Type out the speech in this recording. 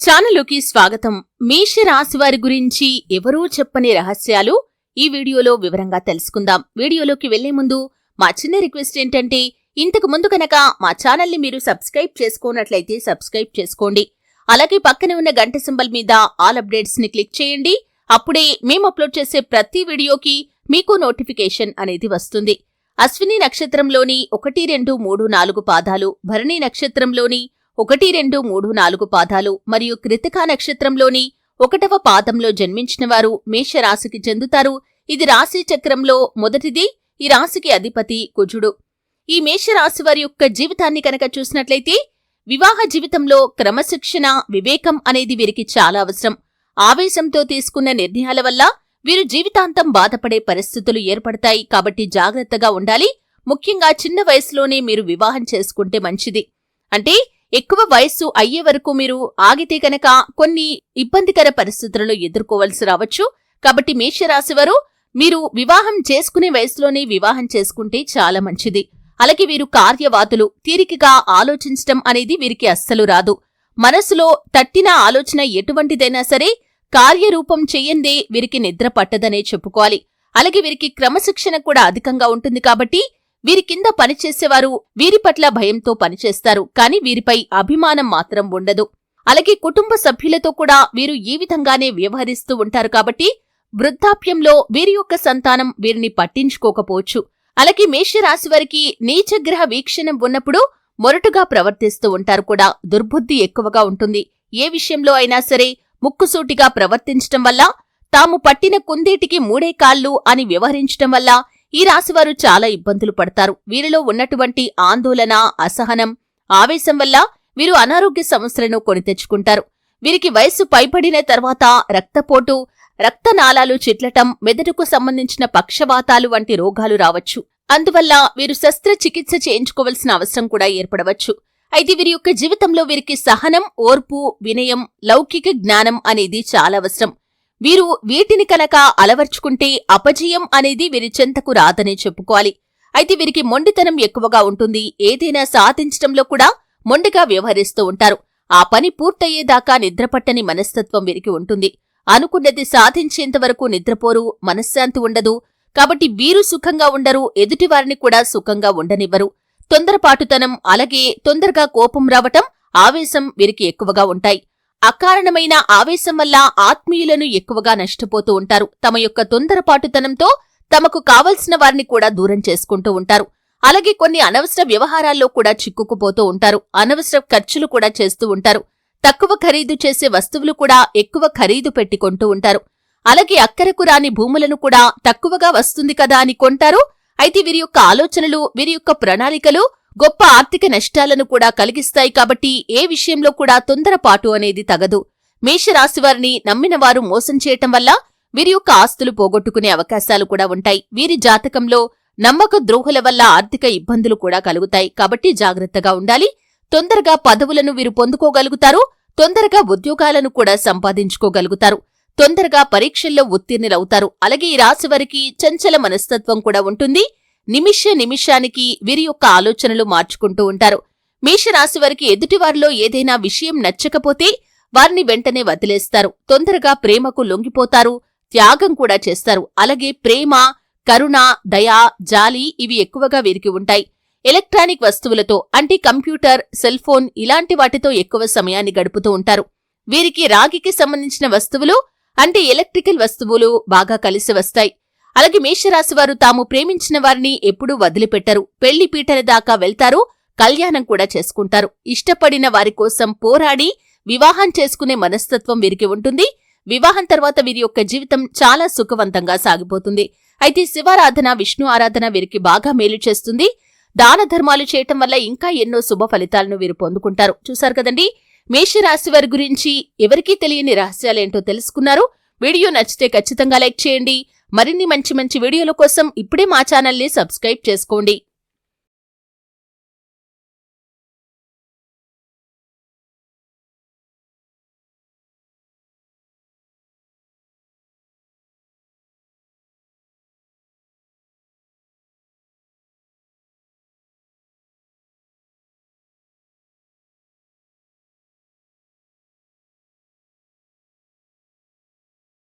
ఛానలుకి స్వాగతం. మేష రాశి వారి గురించి ఎవరూ చెప్పని రహస్యాలు ఈ వీడియోలో వివరంగా తెలుసుకుందాం. వీడియోలోకి వెళ్ళే ముందు మా చిన్న రిక్వెస్ట్ ఏంటంటే ఇంతకు ముందు కనుక మా ఛానల్ని మీరు సబ్స్క్రైబ్ చేసుకోనట్లయితే సబ్స్క్రైబ్ చేసుకోండి. అలాగే పక్కనే ఉన్న గంట సింబల్ మీద ఆల్ అప్డేట్స్ని క్లిక్ చేయండి. అప్పుడే మేము అప్లోడ్ చేసే ప్రతి వీడియోకి మీకు నోటిఫికేషన్ అనేది వస్తుంది. అశ్విని నక్షత్రంలోని ఒకటి రెండు మూడు నాలుగు పాదాలు భరణి నక్షత్రంలోని ఒకటి రెండు మూడు నాలుగు పాదాలు మరియు కృతికా నక్షత్రంలోని ఒకటవ పాదంలో జన్మించిన వారు మేషరాశికి చెందుతారు. ఇది రాశి చక్రంలో మొదటిది ఈ రాశికి అధిపతి కుజుడు. ఈ మేషరాశి వారి యొక్క జీవితాన్ని కనుక చూసినట్లయితే వివాహ జీవితంలో క్రమశిక్షణ వివేకం అనేది వీరికి చాలా అవసరం. ఆవేశంతో తీసుకున్న నిర్ణయాల వల్ల వీరు జీవితాంతం బాధపడే పరిస్థితులు ఏర్పడతాయి. కాబట్టి జాగ్రత్తగా ఉండాలి. ముఖ్యంగా చిన్న వయసులోనే మీరు వివాహం చేసుకుంటే మంచిది. అంటే ఎక్కువ వయస్సు అయ్యే వరకు మీరు ఆగితే కనుక కొన్ని ఇబ్బందికర పరిస్థితులను ఎదుర్కోవలసి రావచ్చు. కాబట్టి మేషరాశి వారు మీరు వివాహం చేసుకునే వయసులోనే వివాహం చేసుకుంటే చాలా మంచిది. అలాగే వీరు కార్యవాతులు తీరికగా ఆలోచించటం అనేది వీరికి అస్సలు రాదు. మనసులో తట్టిన ఆలోచన ఎటువంటిదైనా సరే కార్యరూపం చెయ్యందే వీరికి నిద్ర పట్టదనే చెప్పుకోవాలి. అలాగే వీరికి క్రమశిక్షణ కూడా అధికంగా ఉంటుంది కాబట్టి వీరి కింద పనిచేసేవారు వీరి పట్ల భయంతో పనిచేస్తారు కాని వీరిపై అభిమానం మాత్రం ఉండదు. అలాగే కుటుంబ సభ్యులతో కూడా వీరు ఈ విధంగానే వ్యవహరిస్తూ ఉంటారు కాబట్టి వృద్ధాప్యంలో వీరి యొక్క సంతానం వీరిని పట్టించుకోకపోవచ్చు. అలాగే మేషరాశి వారికి నీచగ్రహ వీక్షణం ఉన్నప్పుడు మొరటుగా ప్రవర్తిస్తూ ఉంటారు కూడా దుర్బుద్ధి ఎక్కువగా ఉంటుంది. ఏ విషయంలో అయినా సరే ముక్కుసూటిగా ప్రవర్తించటం వల్ల తాము పట్టిన కుందేటికి మూడే కాళ్ళు అని వ్యవహరించటం వల్ల ఈ రాశివారు చాలా ఇబ్బందులు పడతారు. వీరిలో ఉన్నటువంటి ఆందోళన అసహనం ఆవేశం వల్ల వీరు అనారోగ్య సమస్యలను కొని తెచ్చుకుంటారు. వీరికి వయస్సు పైబడిన తర్వాత రక్తపోటు రక్తనాళాలు చిట్లటం మెదడుకు సంబంధించిన పక్షవాతాలు వంటి రోగాలు రావచ్చు. అందువల్ల వీరు శస్త్రచికిత్స చేయించుకోవలసిన అవసరం కూడా ఏర్పడవచ్చు. అయితే వీరి యొక్క జీవితంలో వీరికి సహనం ఓర్పు వినయం లౌకిక జ్ఞానం అనేది చాలా అవసరం. వీరు వీటిని కనుక అలవర్చుకుంటే అపజయం అనేది వీరి చెంతకు రాదనే చెప్పుకోవాలి. అయితే వీరికి మొండితనం ఎక్కువగా ఉంటుంది. ఏదైనా సాధించటంలో కూడా మొండిగా వ్యవహరిస్తూ ఉంటారు. ఆ పని పూర్తయ్యేదాకా నిద్రపట్టని మనస్తత్వం వీరికి ఉంటుంది. అనుకున్నది సాధించేంత వరకు నిద్రపోరు మనశ్శాంతి ఉండదు. కాబట్టి వీరు సుఖంగా ఉండరు ఎదుటివారిని కూడా సుఖంగా ఉండనివ్వరు. తొందరపాటుతనం అలాగే తొందరగా కోపం రావటం ఆవేశం వీరికి ఎక్కువగా ఉంటాయి. అకారణమైన ఆవేశం వల్ల ఆత్మీయులను ఎక్కువగా నష్టపోతూ ఉంటారు. తమ యొక్క తొందరపాటుతనంతో తమకు కావలసిన వారిని కూడా దూరం చేసుకుంటూ ఉంటారు. అలాగే కొన్ని అనవసర వ్యవహారాల్లో కూడా చిక్కుకుపోతూ ఉంటారు. అనవసర ఖర్చులు కూడా చేస్తూ ఉంటారు. తక్కువ ఖరీదు చేసే వస్తువులు కూడా ఎక్కువ ఖరీదు పెట్టి కొంటూ ఉంటారు. అలాగే అక్కరకు రాని భూములను కూడా తక్కువగా వస్తుంది కదా అని కొంటారు. అయితే వీరి యొక్క ఆలోచనలు వీరి యొక్క ప్రణాళికలు గొప్ప ఆర్థిక నష్టాలను కూడా కలిగిస్తాయి కాబట్టి ఏ విషయంలో కూడా తొందరపాటు అనేది తగదు. మేషరాశివారిని నమ్మిన వారు మోసం చేయటం వల్ల వీరి యొక్క ఆస్తులు పోగొట్టుకునే అవకాశాలు కూడా ఉంటాయి. వీరి జాతకంలో నమ్మక ద్రోహుల వల్ల ఆర్థిక ఇబ్బందులు కూడా కలుగుతాయి. కాబట్టి జాగ్రత్తగా ఉండాలి. తొందరగా పదవులను వీరు పొందుకోగలుగుతారు. తొందరగా ఉద్యోగాలను కూడా సంపాదించుకోగలుగుతారు. తొందరగా పరీక్షల్లో ఉత్తీర్ణులవుతారు. అలాగే ఈ రాశి వారికి చంచల మనస్తత్వం కూడా ఉంటుంది. నిమిష నిమిషానికి వీరి యొక్క ఆలోచనలు మార్చుకుంటూ ఉంటారు. మేషరాశి వారికి ఎదుటివారిలో ఏదైనా విషయం నచ్చకపోతే వారిని వెంటనే వదిలేస్తారు. తొందరగా ప్రేమకు లొంగిపోతారు. త్యాగం కూడా చేస్తారు. అలాగే ప్రేమ కరుణ దయా జాలి ఇవి ఎక్కువగా వీరికి ఉంటాయి. ఎలక్ట్రానిక్ వస్తువులతో అంటే కంప్యూటర్ సెల్ ఫోన్ ఇలాంటి వాటితో ఎక్కువ సమయాన్ని గడుపుతూ ఉంటారు. వీరికి రాగికి సంబంధించిన వస్తువులు అంటే ఎలక్ట్రికల్ వస్తువులు బాగా కలిసి వస్తాయి. అలాగే మేషరాశివారు తాము ప్రేమించిన వారిని ఎప్పుడూ వదిలిపెట్టరు. పెళ్ళి పీటల దాకా వెళ్తారు కళ్యాణం కూడా చేసుకుంటారు. ఇష్టపడిన వారి కోసం పోరాడి వివాహం చేసుకునే మనస్తత్వం వీరికి ఉంటుంది. వివాహం తర్వాత వీరి యొక్క జీవితం చాలా సుఖవంతంగా సాగిపోతుంది. అయితే శివారాధన విష్ణు ఆరాధన వీరికి బాగా మేలు చేస్తుంది. దాన ధర్మాలు చేయటం వల్ల ఇంకా ఎన్నో శుభ ఫలితాలను వీరు పొందుకుంటారు. చూశారు కదండి? మేషరాశి వారి గురించి ఎవరికీ తెలియని రహస్యాలేంటో తెలుసుకున్నారు. వీడియో నచ్చితే ఖచ్చితంగా లైక్ చేయండి. మరిన్ని మంచి మంచి వీడియోల కోసం ఇప్పుడే మా ఛానల్ని సబ్స్క్రైబ్ చేసుకోండి.